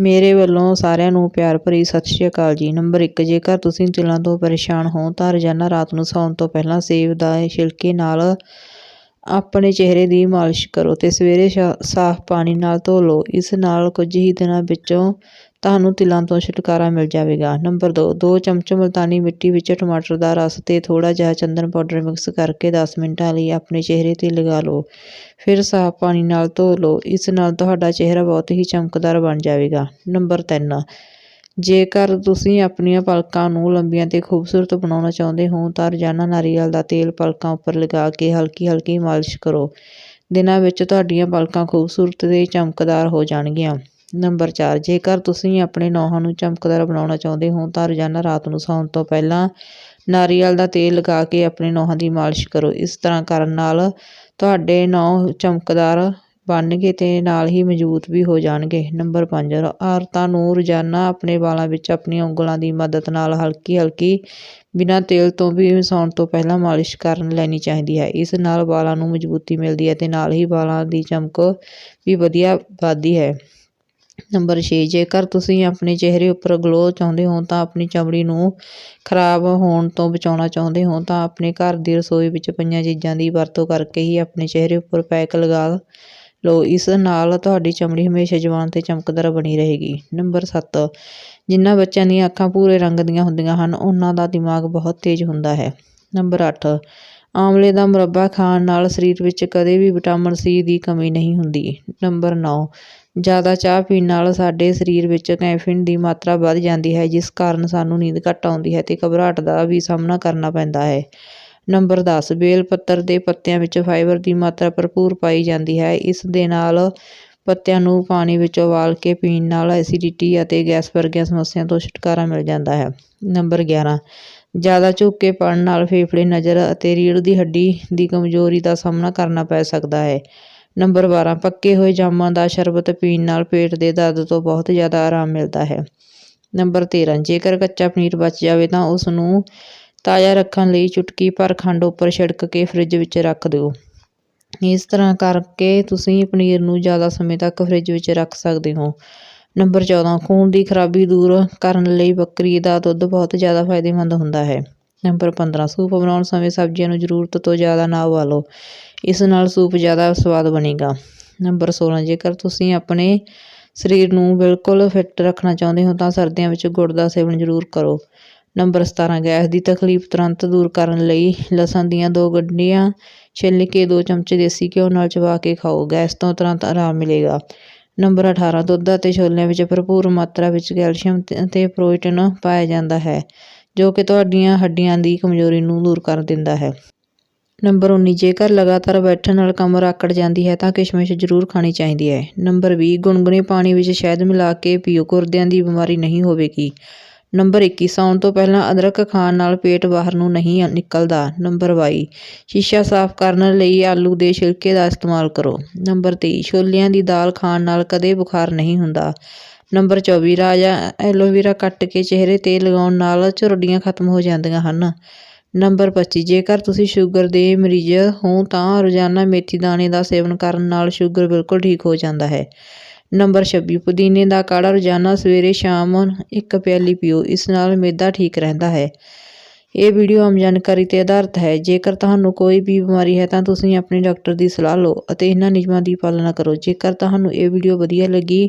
ਮੇਰੇ ਵੱਲੋਂ ਸਾਰਿਆਂ ਨੂੰ ਪਿਆਰ ਭਰੀ ਸਤਿ ਸ਼੍ਰੀ ਅਕਾਲ ਜੀ। ਨੰਬਰ 1 ਜੇਕਰ ਤੁਸੀਂ ਤਿਲਾਂ ਤੋਂ ਪਰੇਸ਼ਾਨ ਹੋ, ਤਾਂ ਰੋਜ਼ਾਨਾ ਰਾਤ ਨੂੰ ਸੌਣ ਤੋਂ ਪਹਿਲਾਂ ਸੇਬ ਦਾ ਛਿਲਕੇ ਨਾਲ ਆਪਣੇ ਚਿਹਰੇ ਦੀ ਮਾਲਿਸ਼ ਕਰੋ ਤੇ ਸਵੇਰੇ ਸ਼ਾ- ਸਾਫ਼ ਪਾਣੀ ਨਾਲ ਧੋ ਲਓ। ਇਸ ਨਾਲ ਕੁਝ ਹੀ ਦਿਨਾਂ ਵਿੱਚੋਂ ਤੁਹਾਨੂੰ ਤਿਲਾਂ ਤੋਂ ਛੁਟਕਾਰਾ ਮਿਲ ਜਾਵੇਗਾ। ਨੰਬਰ 2 2 ਚਮਚ ਮੁਲਤਾਨੀ ਮਿੱਟੀ ਵਿੱਚ ਟਮਾਟਰ ਦਾ ਰਸ ਤੇ ਥੋੜਾ ਜਿਹਾ ਚੰਦਨ ਪਾਊਡਰ ਮਿਕਸ ਕਰਕੇ 10 ਮਿੰਟਾਂ ਲਈ ਆਪਣੇ ਚਿਹਰੇ ਤੇ ਲਗਾ ਲਓ। ਫਿਰ ਸਾਫ਼ ਪਾਣੀ ਨਾਲ ਧੋ ਲਓ। ਇਸ ਨਾਲ ਤੁਹਾਡਾ ਚਿਹਰਾ ਬਹੁਤ ਹੀ ਚਮਕਦਾਰ ਬਣ ਜਾਵੇਗਾ। ਨੰਬਰ 3 ਜੇਕਰ ਤੁਸੀਂ ਆਪਣੀਆਂ ਪਲਕਾਂ ਨੂੰ ਲੰਬੀਆਂ ਤੇ ਖੂਬਸੂਰਤ ਬਣਾਉਣਾ ਚਾਹੁੰਦੇ ਹੋ, ਤਾਂ ਰੋਜ਼ਾਨਾ ਨਾਰੀਅਲ ਦਾ ਤੇਲ ਪਲਕਾਂ ਉੱਪਰ ਲਗਾ ਕੇ ਹਲਕੀ ਹਲਕੀ ਮਾਲਿਸ਼ ਕਰੋ। ਦਿਨਾਂ ਵਿੱਚ ਤੁਹਾਡੀਆਂ ਪਲਕਾਂ ਖੂਬਸੂਰਤ ਤੇ ਚਮਕਦਾਰ ਹੋ ਜਾਣਗੀਆਂ। ਨੰਬਰ 4 ਜੇਕਰ ਤੁਸੀਂ ਆਪਣੇ ਨੌਹਾਂ ਨੂੰ ਚਮਕਦਾਰ ਬਣਾਉਣਾ ਚਾਹੁੰਦੇ ਹੋ, ਤਾਂ ਰੋਜ਼ਾਨਾ ਰਾਤ ਨੂੰ ਸੌਣ ਤੋਂ ਪਹਿਲਾਂ ਨਾਰੀਅਲ ਦਾ ਤੇਲ ਲਗਾ ਕੇ ਆਪਣੇ ਨੌਹਾਂ ਦੀ ਮਾਲਿਸ਼ ਕਰੋ। ਇਸ ਤਰ੍ਹਾਂ ਕਰਨ ਨਾਲ ਤੁਹਾਡੇ ਨਹੁੰ ਚਮਕਦਾਰ ਬਣਨਗੇ ਤੇ ਨਾਲ ਹੀ ਮਜ਼ਬੂਤ ਵੀ ਹੋ ਜਾਣਗੇ। ਨੰਬਰ 5 ਔਰਤਾਂ ਨੂੰ ਰੋਜ਼ਾਨਾ ਆਪਣੇ ਵਾਲਾਂ ਵਿੱਚ ਆਪਣੀਆਂ ਉਂਗਲਾਂ ਦੀ ਮਦਦ ਨਾਲ ਹਲਕੀ ਹਲਕੀ ਬਿਨਾਂ ਤੇਲ ਤੋਂ ਵੀ ਸੌਣ ਤੋਂ ਪਹਿਲਾਂ ਮਾਲਿਸ਼ ਕਰਨ ਲੈਣੀ ਚਾਹੀਦੀ ਹੈ। ਇਸ ਨਾਲ ਵਾਲਾਂ ਨੂੰ ਮਜ਼ਬੂਤੀ ਮਿਲਦੀ ਹੈ ਤੇ ਨਾਲ ਹੀ ਵਾਲਾਂ ਦੀ ਚਮਕ ਵੀ ਵਧੀਆ ਵੱਧਦੀ ਹੈ। ਨੰਬਰ 6 ਜੇਕਰ ਤੁਸੀਂ ਆਪਣੇ ਚਿਹਰੇ ਉੱਪਰ ਗਲੋ ਚਾਹੁੰਦੇ ਹੋ ਤਾਂ ਆਪਣੀ ਚਮੜੀ ਨੂੰ ਖਰਾਬ ਹੋਣ ਤੋਂ ਬਚਾਉਣਾ ਚਾਹੁੰਦੇ ਹੋ ਤਾਂ ਆਪਣੇ ਘਰ ਦੀ ਰਸੋਈ ਵਿੱਚ ਪਈਆਂ ਚੀਜ਼ਾਂ ਦੀ ਵਰਤੋਂ ਕਰਕੇ ਹੀ ਆਪਣੇ ਚਿਹਰੇ ਉੱਪਰ ਪੈਕ ਲਗਾ ਲਓ। ਇਸ ਨਾਲ ਤੁਹਾਡੀ ਚਮੜੀ ਹਮੇਸ਼ਾ ਜਵਾਨ ਤੇ ਚਮਕਦਾਰ ਬਣੀ ਰਹੇਗੀ। ਨੰਬਰ 7 ਜਿਨ੍ਹਾਂ ਬੱਚਿਆਂ ਦੀਆਂ ਅੱਖਾਂ ਪੂਰੇ ਰੰਗ ਦੀਆਂ ਹੁੰਦੀਆਂ ਹਨ, ਉਹਨਾਂ ਦਾ ਦਿਮਾਗ ਬਹੁਤ ਤੇਜ਼ ਹੁੰਦਾ ਹੈ। ਨੰਬਰ 8 ਆਮਲੇ ਦਾ ਮੁਰੱਬਾ ਖਾਣ ਨਾਲ ਸਰੀਰ ਵਿੱਚ ਕਦੇ ਵੀ ਵਿਟਾਮਿਨ ਸੀ ਦੀ ਕਮੀ ਨਹੀਂ ਹੁੰਦੀ। ਨੰਬਰ 9 ਜ਼ਿਆਦਾ ਚਾਹ ਪੀਣ ਨਾਲ ਸਾਡੇ ਸਰੀਰ ਵਿੱਚ ਕੈਫੀਨ ਦੀ ਮਾਤਰਾ ਵੱਧ ਜਾਂਦੀ ਹੈ, ਜਿਸ ਕਾਰਨ ਸਾਨੂੰ ਨੀਂਦ ਘੱਟ ਆਉਂਦੀ ਹੈ ਅਤੇ ਘਬਰਾਹਟ ਦਾ ਵੀ ਸਾਹਮਣਾ ਕਰਨਾ ਪੈਂਦਾ ਹੈ। ਨੰਬਰ 10 ਬੇਲ ਪੱਤਰ ਦੇ ਪੱਤਿਆਂ ਵਿੱਚ ਫਾਈਬਰ ਦੀ ਮਾਤਰਾ ਭਰਪੂਰ ਪਾਈ ਜਾਂਦੀ ਹੈ। ਇਸ ਦੇ ਨਾਲ ਪੱਤਿਆਂ ਨੂੰ ਪਾਣੀ ਵਿੱਚ ਉਬਾਲ ਕੇ ਪੀਣ ਨਾਲ ਐਸਿਡਿਟੀ ਅਤੇ ਗੈਸ ਵਰਗੀਆਂ ਸਮੱਸਿਆਵਾਂ ਤੋਂ ਛੁਟਕਾਰਾ ਮਿਲ ਜਾਂਦਾ ਹੈ। ਨੰਬਰ 11 ਜ਼ਿਆਦਾ ਝੁੱਕ ਕੇ ਪੜਨ ਨਾਲ ਫੇਫੜੇ ਨਜ਼ਰ ਅਤੇ ਰੀੜ੍ਹ ਦੀ ਹੱਡੀ ਦੀ ਕਮਜ਼ੋਰੀ ਦਾ ਸਾਹਮਣਾ ਕਰਨਾ ਪੈ ਸਕਦਾ ਹੈ। ਨੰਬਰ 12 ਪੱਕੇ ਹੋਏ ਜਾਮਾਂ ਦਾ ਸ਼ਰਬਤ ਪੀਣ ਨਾਲ ਪੇਟ ਦੇ ਦਰਦ ਤੋਂ ਬਹੁਤ ਜ਼ਿਆਦਾ ਆਰਾਮ ਮਿਲਦਾ ਹੈ। ਨੰਬਰ 13 ਜੇਕਰ ਕੱਚਾ ਪਨੀਰ ਬਚ ਜਾਵੇ ਤਾਂ ਉਸ ਨੂੰ ਤਾਜ਼ਾ ਰੱਖਣ ਲਈ ਚੁਟਕੀ ਭਰ ਖੰਡ ਉੱਪਰ ਛਿੜਕ ਕੇ ਫ੍ਰਿਜ ਵਿੱਚ ਰੱਖ ਦਿਓ। ਇਸ ਤਰ੍ਹਾਂ ਕਰਕੇ ਤੁਸੀਂ ਪਨੀਰ ਨੂੰ ਜ਼ਿਆਦਾ ਸਮੇਂ ਤੱਕ ਫ੍ਰਿਜ ਵਿੱਚ ਰੱਖ ਸਕਦੇ ਹੋ। ਨੰਬਰ 14 ਖੂਨ ਦੀ ਖਰਾਬੀ ਦੂਰ ਕਰਨ ਲਈ ਬੱਕਰੀ ਦਾ ਦੁੱਧ ਬਹੁਤ ਜ਼ਿਆਦਾ ਫਾਇਦੇਮੰਦ ਹੁੰਦਾ ਹੈ। ਨੰਬਰ 15 ਸੂਪ ਬਣਾਉਣ ਸਮੇਂ ਸਬਜ਼ੀਆਂ ਨੂੰ ਜ਼ਰੂਰਤ ਤੋਂ ਜ਼ਿਆਦਾ ਨਾ ਉਬਾਲੋ। ਇਸ ਨਾਲ ਸੂਪ ਜ਼ਿਆਦਾ ਸਵਾਦ ਬਣੇਗਾ। ਨੰਬਰ 16 ਜੇਕਰ ਤੁਸੀਂ ਆਪਣੇ ਸਰੀਰ ਨੂੰ ਬਿਲਕੁਲ ਫਿੱਟ ਰੱਖਣਾ ਚਾਹੁੰਦੇ ਹੋ, ਤਾਂ ਸਰਦੀਆਂ ਵਿੱਚ ਗੁੜ ਦਾ ਸੇਵਨ ਜ਼ਰੂਰ ਕਰੋ। ਨੰਬਰ 17 ਗੈਸ ਦੀ ਤਕਲੀਫ ਤੁਰੰਤ ਦੂਰ ਕਰਨ ਲਈ ਲਸਣ ਦੀਆਂ ਦੋ ਗੰਢੀਆਂ ਛਿੱਲ ਕੇ ਦੋ ਚਮਚੇ ਦੇਸੀ ਘਿਓ ਨਾਲ ਚਬਾ ਕੇ ਖਾਓ। ਗੈਸ ਤੋਂ ਤੁਰੰਤ ਆਰਾਮ ਮਿਲੇਗਾ। ਨੰਬਰ 18 ਦੁੱਧ ਅਤੇ ਛੋਲਿਆਂ ਵਿੱਚ ਭਰਪੂਰ ਮਾਤਰਾ ਵਿੱਚ ਕੈਲਸ਼ੀਅਮ ਅਤੇ ਪ੍ਰੋਟੀਨ ਪਾਇਆ ਜਾਂਦਾ ਹੈ। ਜੋ ਕਿ ਤੁਹਾਡੀਆਂ ਹੱਡੀਆਂ ਦੀ ਕਮਜ਼ੋਰੀ ਨੂੰ ਦੂਰ ਕਰ ਦਿੰਦਾ ਹੈ। ਨੰਬਰ 19 ਜੇਕਰ ਲਗਾਤਾਰ ਬੈਠਣ ਨਾਲ ਕਮਰ ਆਕੜ ਜਾਂਦੀ ਹੈ ਤਾਂ ਕਿਸ਼ਮਿਸ਼ ਜ਼ਰੂਰ ਖਾਣੀ ਚਾਹੀਦੀ ਹੈ। ਨੰਬਰ 20 ਗੁਨਗੁਨੇ ਪਾਣੀ ਵਿੱਚ ਸ਼ਹਿਦ ਮਿਲਾ ਕੇ ਪੀਓ ਗੁਰਦਿਆਂ ਦੀ ਬਿਮਾਰੀ ਨਹੀਂ ਹੋਵੇਗੀ। ਨੰਬਰ 21 ਸੌਣ ਤੋਂ ਪਹਿਲਾਂ ਅਦਰਕ ਖਾਣ ਨਾਲ ਪੇਟ ਬਾਹਰ ਨੂੰ ਨਹੀਂ ਨਿਕਲਦਾ। ਨੰਬਰ 22 ਸ਼ੀਸ਼ਾ ਸਾਫ਼ ਕਰਨ ਲਈ ਆਲੂ ਦੇ ਛਿਲਕੇ ਦਾ ਇਸਤੇਮਾਲ ਕਰੋ। ਨੰਬਰ 23 ਛੋਲਿਆਂ ਦੀ ਦਾਲ ਖਾਣ ਨਾਲ ਕਦੇ ਬੁਖਾਰ ਨਹੀਂ ਹੁੰਦਾ। ਨੰਬਰ 24 ਰਾਜਾ ਐਲੋਵੇਰਾ ਕੱਟ ਕੇ ਚਿਹਰੇ ਤੇ ਲਗਾਉਣ ਨਾਲ ਝੁਰੜੀਆਂ ਖਤਮ ਹੋ ਜਾਂਦੀਆਂ ਹਨ। ਨੰਬਰ 25 ਜੇਕਰ ਤੁਸੀਂ ਸ਼ੂਗਰ ਦੇ ਮਰੀਜ਼ ਹੋ, ਤਾਂ ਰੋਜ਼ਾਨਾ ਮੇਥੀ ਦਾਣੇ ਦਾ ਸੇਵਨ ਕਰਨ ਨਾਲ ਸ਼ੂਗਰ ਬਿਲਕੁਲ ਠੀਕ ਹੋ ਜਾਂਦਾ ਹੈ। ਨੰਬਰ 26 ਪੁਦੀਨੇ ਦਾ ਕਾੜਾ ਰੋਜ਼ਾਨਾ ਸਵੇਰੇ ਸ਼ਾਮ ਇੱਕ ਪਿਆਲੀ ਪੀਓ, ਇਸ ਨਾਲ ਮਿਹਦਾ ਠੀਕ ਰਹਿੰਦਾ ਹੈ। ਇਹ ਵੀਡੀਓ ਆਮ ਜਾਣਕਾਰੀ ਤੇ ਆਧਾਰਿਤ ਹੈ। ਜੇਕਰ ਤੁਹਾਨੂੰ ਕੋਈ ਵੀ ਬਿਮਾਰੀ ਹੈ, ਤਾਂ ਤੁਸੀਂ ਆਪਣੇ ਡਾਕਟਰ ਦੀ ਸਲਾਹ ਲਓ ਅਤੇ ਇਹਨਾਂ ਨਿਯਮਾਂ ਦੀ ਪਾਲਣਾ ਕਰੋ। ਜੇਕਰ ਤੁਹਾਨੂੰ ਇਹ ਵੀਡੀਓ ਵਧੀਆ ਲੱਗੀ